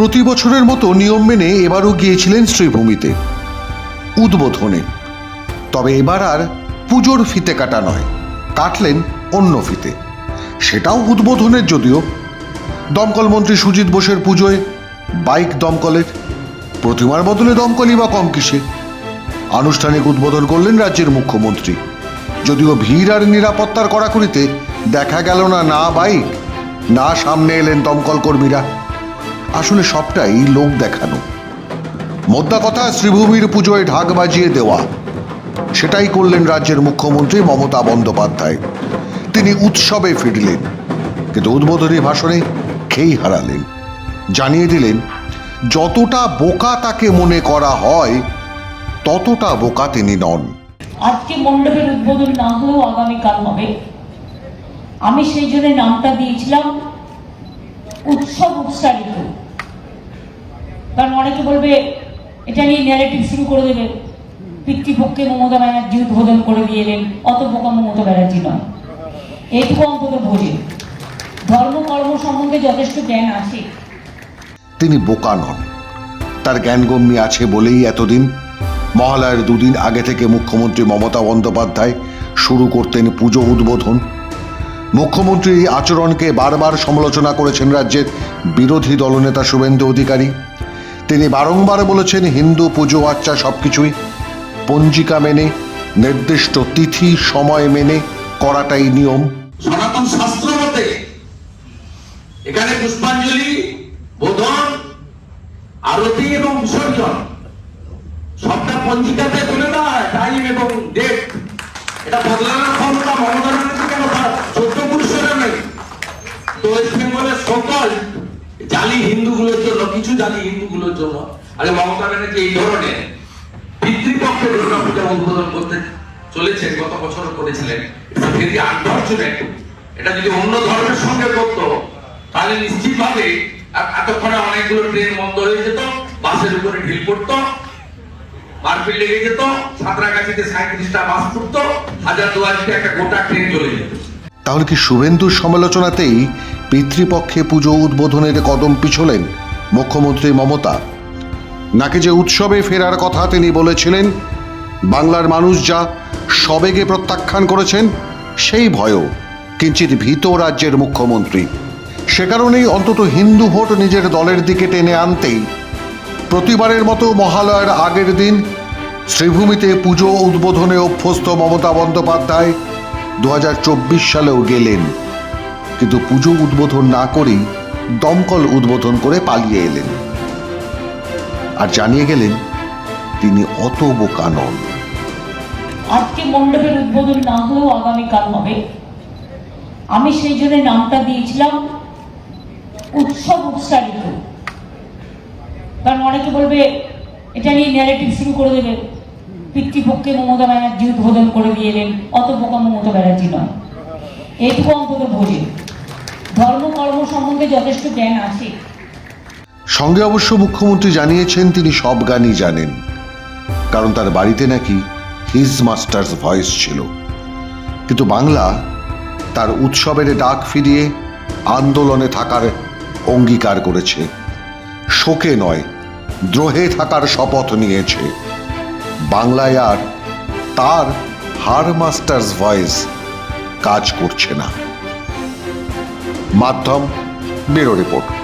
প্রতি বছরের মতো নিয়ম মেনে এবারও গিয়েছিলেন শ্রীভূমিতে, উদ্বোধনে। তবে এবার আর পুজোর ফিতে কাটা নয়, কাটলেন অন্য ফিতে। সেটাও উদ্বোধনের যদিও। দমকল মন্ত্রী সুজিত বোসের পুজোয় বাইক দমকলের, প্রতিমার বদলে দমকলই বা কম কিসে। আনুষ্ঠানিক উদ্বোধন করলেন রাজ্যের মুখ্যমন্ত্রী। যদিও ভিড় আর নিরাপত্তার কড়াকড়িতে দেখা গেল না না বাইক, না সামনে এলেন দমকল কর্মীরা। আসলে সবটাই লোক দেখানো। মোদ্দা কথা, শ্রীভূমির পুজোয় ঢাক বাজিয়ে দেওয়া। সেটাই করলেন রাজ্যের মুখ্যমন্ত্রী মমতা বন্দ্যোপাধ্যায়। তিনি উৎসবে ফিরলেন, কিন্তু উদ্বোধনী ভাষণে খেই হারালেন। জানিয়ে দিলেন, যতটা বোকা তাকে মনে করা হয়, ততটা বোকা তিনি নন। আজকে মণ্ডপের উদ্বোধন না হলেও আগামীকাল হবে। আমি সেই জন্য নামটা দিয়েছিলাম, উৎসব উৎসারিত কারণ অনেকে বলবে, এটা নিয়ে ন্যারেটিভ শুরু করে দেবে। পিতৃপক্ষে মমতা ব্যানার্জি উদ্বোধন করে দিয়ে এলেন অত বোকা মমতা ব্যানার্জি নয়। এইটুকু অন্তত বোঝে। ধর্ম, কর্ম সম্বন্ধে যথেষ্ট জ্ঞান আছে। তিনি বোকা নন। তার জ্ঞানগম্যি আছে বলেই এতদিন, মহালয়ার দুদিন আগে থেকে মুখ্যমন্ত্রী মমতা বন্দ্যোপাধ্যায় শুরু করতেন পুজো উদ্বোধন। মুখ্যমন্ত্রীর আচরণকে বারবার সমালোচনা করেছেন রাজ্যের বিরোধী দলনেতা শুভেন্দু অধিকারী। তিনি বারংবার বলেছেন, হিন্দু পুজো আচ্চা সবকিছুই। পঞ্জিকা মেনে, নির্দিষ্ট তিথি, সময় মেনে করাটাই নিয়ম। সনাতন শাস্ত্র মতে, এখানে পুষ্পাঞ্জলি, বোধন, আরতি এবং বিসর্জন সবটা পঞ্জিকাতে তুলে দেয় টাইম এবং ডেট এটা বদলানোর ক্ষমতা মমতা ব্যানার্জি চোদ্দ পুরুষেরা নেই। তো ওয়েস্ট সকল জালি হিন্দুগুলোর জন্য, কিছু জালি হিন্দুগুলোর জন্য। আরে মমতা ব্যানার্জি এই ধরনের পিতৃপক্ষে দুর্গা পূজা উদ্বোধন করতে চলেছেন, গত বছর করেছিলেন। ভেরি আনফর্চুনেট এটা যদি অন্য ধর্মের সঙ্গে করতো, তাহলে নিশ্চিতভাবে এতক্ষণে অনেকগুলো ট্রেন বন্ধ হয়ে যেত, বাসের উপরে ঢিল পড়তো, মারপিট লেগে যেত, সাঁতরাগাছিতে সাঁত্রিশটা বাস পড়তো হাজার দুয়ারিতে একটা গোটা ট্রেন চলে যেত। তাহলে কি শুভেন্দুর সমালোচনাতেই পিতৃপক্ষে পুজো উদ্বোধনের কদম পিছলেন মুখ্যমন্ত্রী মমতা? নাকি যে উৎসবে ফেরার কথা তিনি বলেছিলেন, বাংলার মানুষ যা সবেগে প্রত্যাখ্যান করেছেন, সেই ভয়ও কিঞ্চিত ভীত রাজ্যের মুখ্যমন্ত্রী। সে কারণেই অন্তত হিন্দু ভোট নিজের দলের দিকে টেনে আনতেই প্রতিবারের মতো মহালয়ার আগের দিন শ্রীভূমিতে পুজো উদ্বোধনে অভ্যস্ত মমতা বন্দ্যোপাধ্যায় দু হাজার চব্বিশ সালেও গেলেন। কিন্তু পুজো উদ্বোধন না করেই দমকল উদ্বোধন করে পালিয়ে এলেন। আর জানিয়ে গেলেন, তিনি অত বোকা নন আজকে মণ্ডপের উদ্বোধন না হলেও আগামীকাল হবে। আমি সেই জন্য নামটা দিয়েছিলাম, উৎসব উৎসারিত কারণ অনেকে বলবে, এটা নিয়ে ন্যারেটিভ শুরু করে দেবে। পিতৃপক্ষে মমতা ব্যানার্জি উদ্বোধন করে দিয়ে এলেন অত বোকা মমতা ব্যানার্জি নয় এইটুকু অন্তত বোঝে। ধর্ম, কর্ম সম্বন্ধে যথেষ্ট জ্ঞান আছে। সঙ্গে অবশ্য মুখ্যমন্ত্রী জানিয়েছেন, তিনি সব গানই জানেন। কারণ তার বাড়িতে নাকি হিজ মাস্টার্স ভয়েস ছিল। কিন্তু বাংলা তার উৎসবের ডাক ফিরিয়ে আন্দোলনে থাকার অঙ্গীকার করেছে। শোকে নয়, দ্রোহে থাকার শপথ নিয়েছে। বাংলায় আর তার হার মাস্টার্স ভয়েস কাজ করছে না। মাধ্যম ব্যুরো রিপোর্ট।